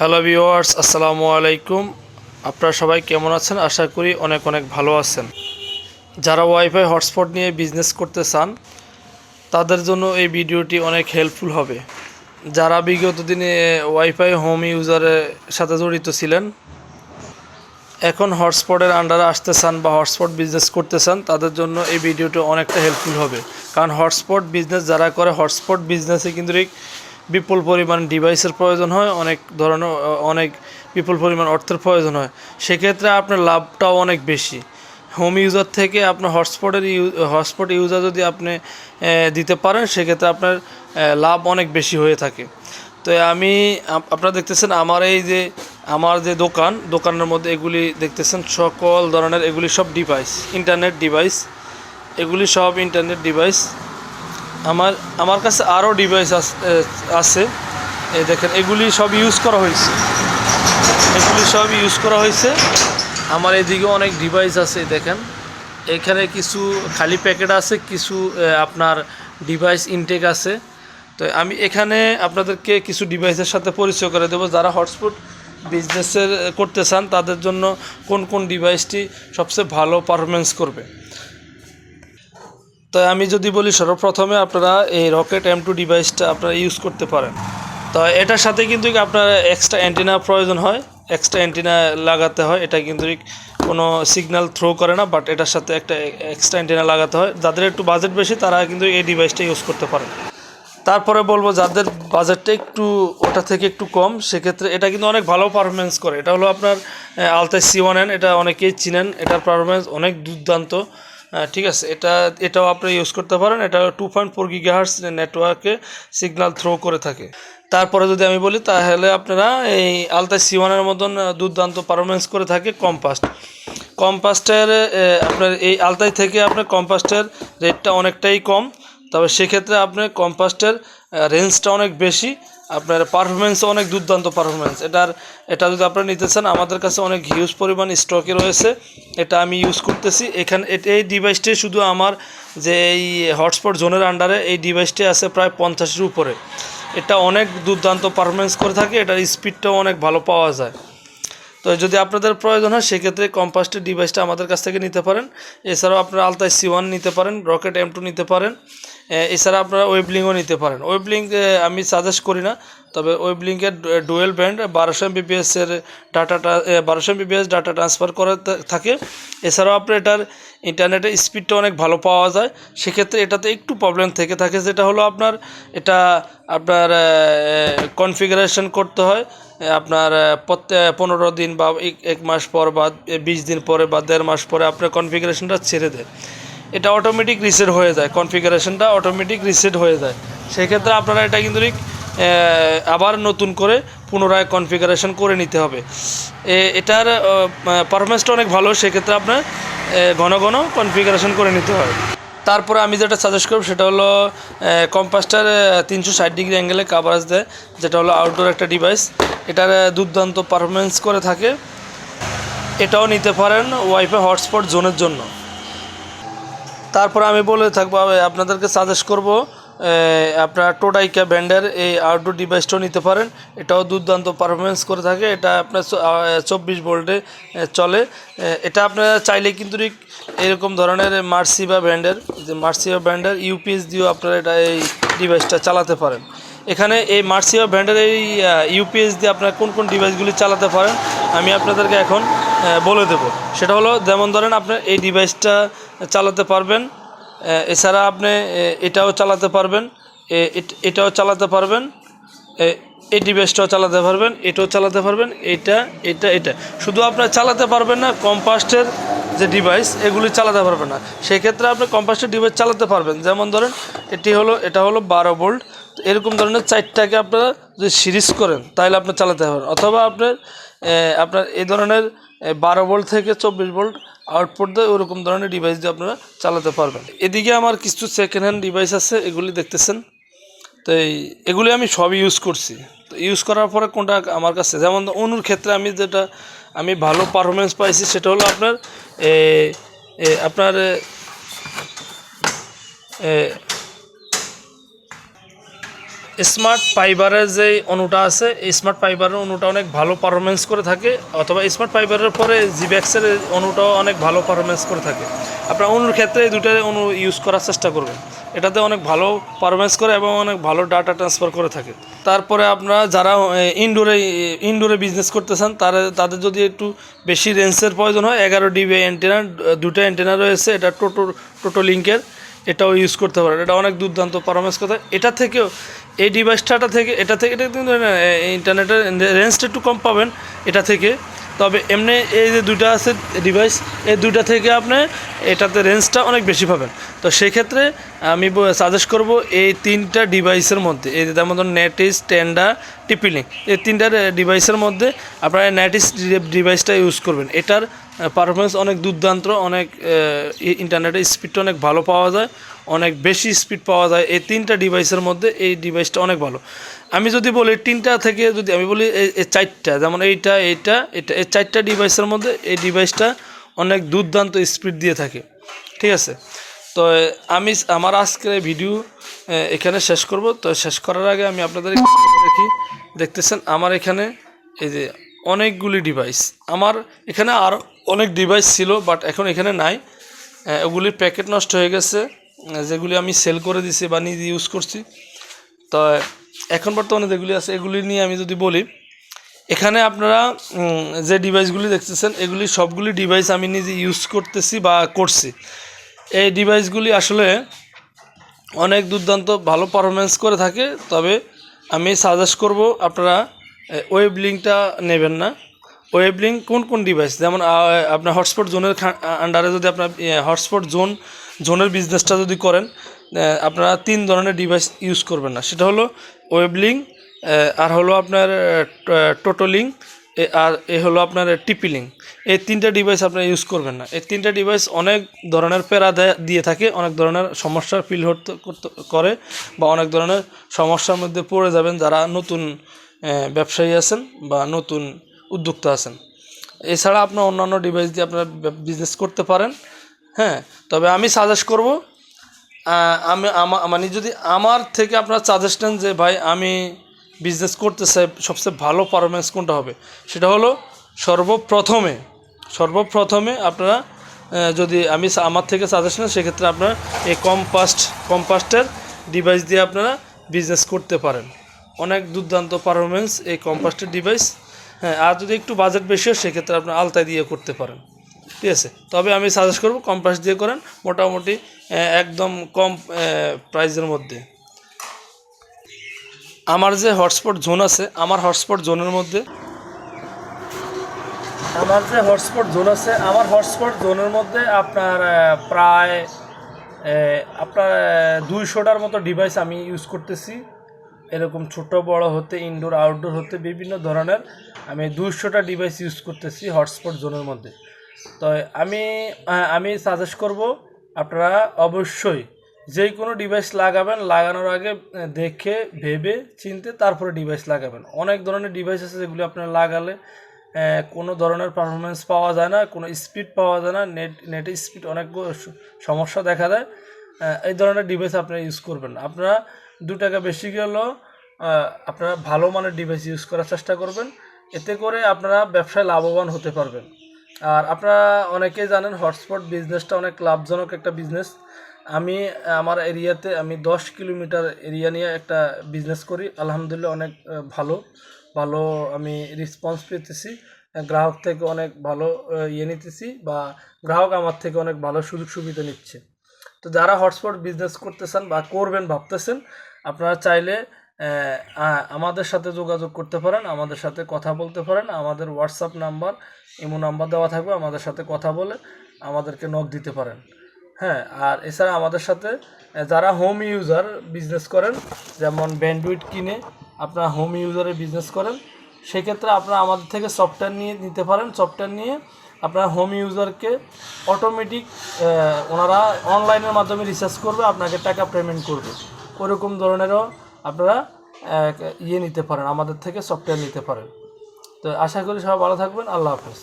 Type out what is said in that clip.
Hello viewers আসসালামু আলাইকুম আপনারা সবাই কেমন আছেন? আশা করি অনেক অনেক ভালো আছেন। যারা ওয়াইফাই হটস্পট নিয়ে বিজনেস করতে চান, তাদের জন্য এই ভিডিওটি অনেক হেল্পফুল হবে। যারা বিগত দিনে ওয়াইফাই হোম ইউজারের সাথে জড়িত ছিলেন, এখন হটস্পটের আন্ডারে আসতে চান বা হটস্পট বিজনেস করতে চান, তাদের জন্য এই ভিডিওটি অনেকটা হেল্পফুল হবে। কারণ হটস্পট বিজনেস যারা করে হটস্পট বিজনেসে কিন্তু বিপুল পরিমাণ ডিভাইসের প্রয়োজন হয়, অনেক ধরনের, অনেক বিপুল পরিমাণ অর্থের প্রয়োজন হয়। সেক্ষেত্রে আপনার লাভটাও অনেক বেশি। হোম ইউজার থেকে আপনার হটস্পটের হটস্পট ইউজার যদি আপনি দিতে পারেন, সেক্ষেত্রে আপনার লাভ অনেক বেশি হয়ে থাকে। তো আমি, আপ- আপনারা দেখতেছেন আমার এই যে, আমার যে দোকান, দোকানের মধ্যে এগুলি দেখতেছেন, সকল ধরনের এগুলি সব ডিভাইস ইন্টারনেট ডিভাইস এগুলি সব ইন্টারনেট ডিভাইস আমার আমার কাছে আরও ডিভাইস আছে। এই দেখেন, এগুলি সব ইউজ করা হয়েছে। এগুলি সব ইউজ করা হয়েছে। আমার এদিকে অনেক ডিভাইস আছে, দেখেন। এখানে কিছু খালি প্যাকেট আছে, কিছু আপনার ডিভাইস ইনটেক আছে। তো আমি এখানে আপনাদেরকে কিছু ডিভাইসের সাথে পরিচয় করে দেবো। যারা হটস্পট বিজনেসের করতে চান, তাদের জন্য কোন কোন ডিভাইসটি সবচেয়ে ভালো পারফরমেন্স করবে। তো আমি যদি বলি সর্বপ্রথমে আপনারা এই রকেট এম টু ডিভাইসটা আপনারা ইউজ করতে পারেন। তো এটার সাথে কিন্তু আপনার এক্সট্রা অ্যান্টিনা প্রয়োজন হয়? এক্সট্রা অ্যান্টিনা লাগাতে হয়, এটা কিন্তু কোনো সিগন্যাল থ্রো করে না বাট এটার সাথে একটা এক্সট্রা অ্যান্টিনা লাগাতে হয়। যাদের একটু বাজেট বেশি, তারা কিন্তু এই ডিভাইসটা ইউজ করতে পারেন। তারপরে বলব, যাদের বাজেটটা একটু, ওটা থেকে একটু কম, সেক্ষেত্রে এটা কিন্তু অনেক ভালো পারফরমেন্স করে। এটা হলো আপনার আলতাই সি ওয়ান এন এটা অনেকেই চিনেন। এটার পারফরমেন্স অনেক দুর্দান্ত। ঠিক আছে, এটা, এটাও আপনি ইউজ করতে পারেন। এটা টু পয়েন্ট ফোর গিগাহার্স নেটওয়ার্কে সিগন্যাল থ্রো করে থাকে। তারপরে যদি আমি বলি, তাহলে আপনারা এই আলতাই সি ওয়ানের মতন দুর্দান্ত পারফরমেন্স করে থাকে কম্পাস্ট কম্পাস্টের আপনার এই আলতাই থেকে আপনার কম্পাস্টের রেটটা অনেকটাই কম। তবে সেক্ষেত্রে আপনার কম্পাস্টের রেঞ্জটা অনেক বেশি। আপনার পারফরমেন্স অনেক দুর্দান্ত পারফরমেন্স এটার, এটা যদি আপনারা নিতে চান, আমাদের কাছে অনেক হিউজ পরিমাণ স্টকে রয়েছে। এটা আমি ইউজ করতেছি। এখানে এই ডিভাইসটি শুধু আমার যে এই হটস্পট জোনের আন্ডারে এই ডিভাইসটি আছে প্রায় পঞ্চাশের উপরে। এটা অনেক দুর্দান্ত পারফরমেন্স করে থাকে। এটার স্পিডটাও অনেক ভালো পাওয়া যায়। তো যদি আপনাদের প্রয়োজন হয়, সেক্ষেত্রে কম্পাস্টের ডিভাইসটা আমাদের কাছ থেকে নিতে পারেন। এছাড়াও আপনারা আলতাই সি ওয়ান নিতে পারেন রকেট এম টু নিতে পারেন। এছাড়া আপনারা ওয়েবলিংও নিতে পারেন। ওয়েবলিং আমি সাজেস্ট করি না, তবে ওয়েবলিংকের ডুয়েল ব্যান্ড বারোশো এমবিপিএস এর ডাটাটা বারোশো এম এমবিপিএস ডাটা ট্রান্সফার করে থাকে। এছাড়াও আপনার এটার ইন্টারনেটের স্পিডটা অনেক ভালো পাওয়া যায়। সেক্ষেত্রে এটাতে একটু প্রবলেম থেকে থাকে, যেটা হলো আপনার, এটা আপনার কনফিগারেশন করতে হয়। আপনার প্রত্যেক পনেরো দিন বা এক মাস পর বা বিশ দিন পরে বা দেড় মাস পরে আপনার কনফিগারেশনটা ছেড়ে দেয়। এটা অটোমেটিক রিসেট হয়ে যায় কনফিগারেশনটা অটোমেটিক রিসেট হয়ে যায়। সেক্ষেত্রে আপনারা এটা কিন্তু আবার নতুন করে পুনরায় কনফিগারেশন করে নিতে হবে। এটার পারফরমেন্সটা অনেক ভালো, সেক্ষেত্রে আপনার ঘন ঘন কনফিগারেশন করে নিতে হয়। তারপরে আমি যেটা সাজেস্ট করব, সেটা হলো কম্পাসটার তিনশো ষাট ডিগ্রি অ্যাঙ্গেলে কাভারেজ দেয়, যেটা হলো আউটডোর একটা ডিভাইস এটার দুর্দান্ত পারফরমেন্স করে থাকে। এটাও নিতে পারেন ওয়াইফাই হটস্পট জোনের জন্য। তারপর আমি বলে থাকব আপনাদেরকে সাজেস্ট করব আপনার টোডাইকা ব্যান্ডের এই আউটডোর ডিভাইসটাও নিতে পারেন। এটাও দুর্দান্ত পারফরমেন্স করে থাকে। এটা আপনার চব্বিশ ভোল্টে চলে। এটা আপনারা চাইলে কিন্তু এরকম ধরনের মার্সিবা ব্যান্ডের যে মার্সিবা ব্যান্ডের ইউপিএস দিয়েও আপনারা এটা এই ডিভাইসটা চালাতে পারেন। এখানে এই মার্সিবা ব্র্যান্ডের এই ইউপিএস দিয়ে আপনারা কোন কোন ডিভাইসগুলি চালাতে পারেন, আমি আপনাদেরকে এখন বলে দেব। সেটা হলো, যেমন ধরেন আপনার এই ডিভাইসটা চালাতে পারবেন এছাড়া আপনি এটাও চালাতে পারবেন এটাও চালাতে পারবেন এই ডিভাইসটাও চালাতে পারবেন, এটাও চালাতে পারবেন, এটা এটা এটা। শুধু আপনার চালাতে পারবেন না, কম্পাস্টের যে ডিভাইস এগুলি চালাতে পারবেন না। সেক্ষেত্রে আপনি কম্পাস্টের ডিভাইস চালাতে পারবেন। যেমন ধরেন, এটি হলো, এটা হলো বারো ভোল্ট। এরকম ধরনের চারটাকে আপনারা যদি সিরিজ করেন, তাহলে আপনি চালাতে পারবেন। অথবা আপনার আপনার এই ধরনের বারো ভোল্ট থেকে চব্বিশ ভোল্ট আউটপুট দেয় ওরকম ধরনের ডিভাইস দিয়ে আপনারা চালাতে পারবেন। এদিকে আমার কিছু সেকেন্ড হ্যান্ড ডিভাইস আছে, এগুলি দেখতেছেন। তো এই, এগুলি আমি সবই ইউজ করছি। তো ইউজ করার পরে কোনটা আমার কাছে? যেমন অনুর ক্ষেত্রে আমি যেটা, আমি ভালো পারফরমেন্স পাইছি, সেটা হলো আপনার আপনার স্মার্ট ফাইবারের যে অনুটা আছে স্মার্ট ফাইবারের অনুটা অনেক ভালো পারফরমেন্স করে থাকে, অথবা স্মার্ট ফাইবারের পরে জিব্যাক্সের অনুটাও অনেক ভালো পারফরমেন্স করে থাকে। আপনার অনুর ক্ষেত্রে এই দুটো অনু ইউজ করার চেষ্টা করবেন। এটাতে অনেক ভালো পারফরমেন্স করে এবং অনেক ভালো ডাটা ট্রান্সফার করে থাকে। তারপরে আপনারা যারা ইনডোরে ইনডোরে বিজনেস করতেছেন, তারা, তাদের যদি একটু বেশি রেঞ্জের প্রয়োজন হয়, এগারো ডিবি অ্যান্টেনা দুটো অ্যান্টেনা রয়েছে, এটা টোটো টোটো লিঙ্কের এটাও ইউজ করতে পারেন। এটা অনেক দুর্দান্ত পারফরমেন্স কথা এটা থেকেও এই ডিভাইসটা থেকে, এটা থেকে এটা কিন্তু ইন্টারনেটের রেঞ্জটা একটু কম পাবেন এটা থেকে। তবে এমনি এই যে দুইটা আছে ডিভাইস এই দুইটা থেকে আপনি এটাতে রেঞ্জটা অনেক বেশি পাবেন। তো সেক্ষেত্রে আমি সাজেস্ট করব এই তিনটা ডিভাইসের মধ্যে, এই যেমন ধরুন নেটিস টেন্ডা টিপিলিং এই তিনটা ডিভাইসের মধ্যে আপনারা নেটিস ডিভাইসটা ইউজ করবেন। এটার পারফরমেন্স অনেক দুর্দান্ত, অনেক ইন্টারনেটের স্পিডটা অনেক ভালো পাওয়া যায়, অনেক বেশি স্পিড পাওয়া যায়। এই তিনটা ডিভাইসের মধ্যে এই ডিভাইসটা অনেক ভালো। আমি যদি বলি তিনটা থেকে যদি, আমি বলি এই চারটা, যেমন এইটা এইটা, এটা, এই চারটা ডিভাইসের মধ্যে এই ডিভাইসটা অনেক দুর্দান্ত স্পিড দিয়ে থাকে। ঠিক আছে? তো আমি আমার আজকের ভিডিও এখানে শেষ করব। তো, শেষ করার আগে আমি আপনাদের দেখি, দেখতেছেন, আমার এখানে এই যে অনেকগুলি ডিভাইস আমার এখানে আর অনেক ডিভাইস ছিল বাট এখন এখানে নাই। ওগুলির প্যাকেট নষ্ট হয়ে গেছে। যেগুলি আমি সেল করে দিছি বা নিজে ইউজ করছি। তো, এখন বর্তমানে যেগুলি আছে, এগুলি নিয়ে আমি যদি বলি, এখানে আপনারা যে ডিভাইসগুলি দেখতেছেন, এগুলি সবগুলি ডিভাইস আমি নিজে ইউজ করতেছি বা করছি। এই ডিভাইসগুলি আসলে অনেক দুর্দান্ত, ভালো পারফরমেন্স করে থাকে। তবে আমি সাজেস্ট করব আপনারা ওয়েব লিঙ্কটা নেবেন না। ওয়েব লিঙ্ক কোন কোন ডিভাইস যেমন আপনার হটস্পট জোনের আন্ডারে যদি আপনার হটস্পট জোন, জোনের বিজনেসটা যদি করেন আপনারা তিন ধরনের ডিভাইস ইউজ করবেন না। সেটা হলো ওয়েব লিঙ্ক আর হলো আপনার টোটো লিঙ্ক আর এ হলো আপনার টিপি লিঙ্ক। এই তিনটা ডিভাইস আপনারা ইউজ করবেন না। এই তিনটা ডিভাইস অনেক ধরনের প্যারা দেয়- থাকে, অনেক ধরনের সমস্যার ফিল করতে- করে, বা অনেক ধরনের সমস্যার মধ্যে পড়ে যাবেন যারা নতুন ব্যবসায়ী আছেন বা নতুন উদ্যোক্তা আছেন। এছাড়া আপনার অন্যান্য ডিভাইস দিয়ে আপনারা বিজনেস করতে পারেন হ্যাঁ? তবে আমি সাজেস্ট করব আমি মানে যদি আমার থেকে আপনারা সাজেস্ট নেন যে, ভাই, আমি বিজনেস করতে চাই, সবচেয়ে ভালো পারফরমেন্স কোনটা হবে? সেটা হলো, সর্বপ্রথমে সর্বপ্রথমে আপনারা যদি আমি আমার থেকে সাজেস্ট নেন, সেক্ষেত্রে আপনারা এই কম্পাস্ট কম্পাস্টের ডিভাইস দিয়ে আপনারা বিজনেস করতে পারেন। অনেক দুর্দান্ত পারফরমেন্স এই কম্পাস্টের ডিভাইস হ্যাঁ আর যদি একটু বাজেট বেশি হয়, সেক্ষেত্রে আপনার আলতায় দিয়ে করতে পারেন। ঠিক আছে? তবে আমি সাজেস্ট করব কম্পাস দিয়ে করেন, মোটামুটি একদম কম প্রাইসের মধ্যে। আমার যে হটস্পট জোন আছে, আমার হটস্পট জোনের মধ্যে আমার যে হটস্পট জোন আছে, আমার হটস্পট জোনের মধ্যে আপনার প্রায় আপনার দুইশোটার মতো ডিভাইস আমি ইউজ করতেছি। এরকম ছোট, বড় হতে ইনডোর আউটডোর হতে বিভিন্ন ধরনের আমি দুইশোটা ডিভাইস ইউজ করতেছি হটস্পট জোনের মধ্যে। তো আমি আমি সাজেস্ট করব আপনারা অবশ্যই যে কোনো ডিভাইস লাগাবেন, লাগানোর আগে দেখে, ভেবে, চিনতে তারপরে ডিভাইস লাগাবেন। অনেক ধরনের ডিভাইস আছে যেগুলি আপনারা লাগালে কোনো ধরনের পারফরমেন্স পাওয়া যায় না, কোনো স্পিড পাওয়া যায় না নেট নেটের স্পিড অনেক সমস্যা দেখা দেয়। এই ধরনের ডিভাইস আপনারা ইউজ করবেন আপনারা দু টাকা বেশি গেলেও আপনারা ভালো মানের ডিভাইস ইউজ করার চেষ্টা করবেন। এতে করে আপনারা ব্যবসায় লাভবান হতে পারবেন। আর আপনারা অনেকেই জানেন হটস্পট বিজনেসটা অনেক লাভজনক একটা বিজনেস আমি, আমার এরিয়াতে আমি দশ কিলোমিটার এরিয়া নিয়ে একটা বিজনেস করি। আলহামদুলিল্লাহ অনেক ভালো ভালো আমি রেসপন্স পেতেছি। গ্রাহক থেকে অনেক ভালো ইয়ে নিতেছি বা গ্রাহক আমার থেকে অনেক ভালো সুযোগ সুবিধা নিচ্ছে। তো যারা হটস্পট বিজনেস করতেছেন বা করবেন, ভাবতেছেন আপনারা চাইলে আমাদের সাথে যোগাযোগ করতে পারেন, আমাদের সাথে কথা বলতে পারেন। আমাদের হোয়াটসঅ্যাপ নাম্বার, ইমো নাম্বার দেওয়া থাকবে, আমাদের সাথে কথা বলে আমাদেরকে নক দিতে পারেন। হ্যাঁ আর এছাড়া আমাদের সাথে যারা হোম ইউজার বিজনেস করেন, যেমন ব্যান্ডউইট কিনে আপনারা হোম ইউজারে বিজনেস করেন, সেক্ষেত্রে আপনারা আমাদের থেকে সফটওয়্যার নিয়ে নিতে পারেন। সফটওয়্যার নিয়ে আপনার হোম ইউজারকে অটোমেটিক ওনারা অনলাইনের মাধ্যমে রিচার্জ করবে, আপনাকে টাকা পেমেন্ট করবে। ওরকম ধরনেরও আপনারা ইয়ে নিতে পারেন, আমাদের থেকে সফটওয়্যার নিতে পারেন। তো আশা করি সবাই ভালো থাকবেন। আল্লাহ হাফেজ।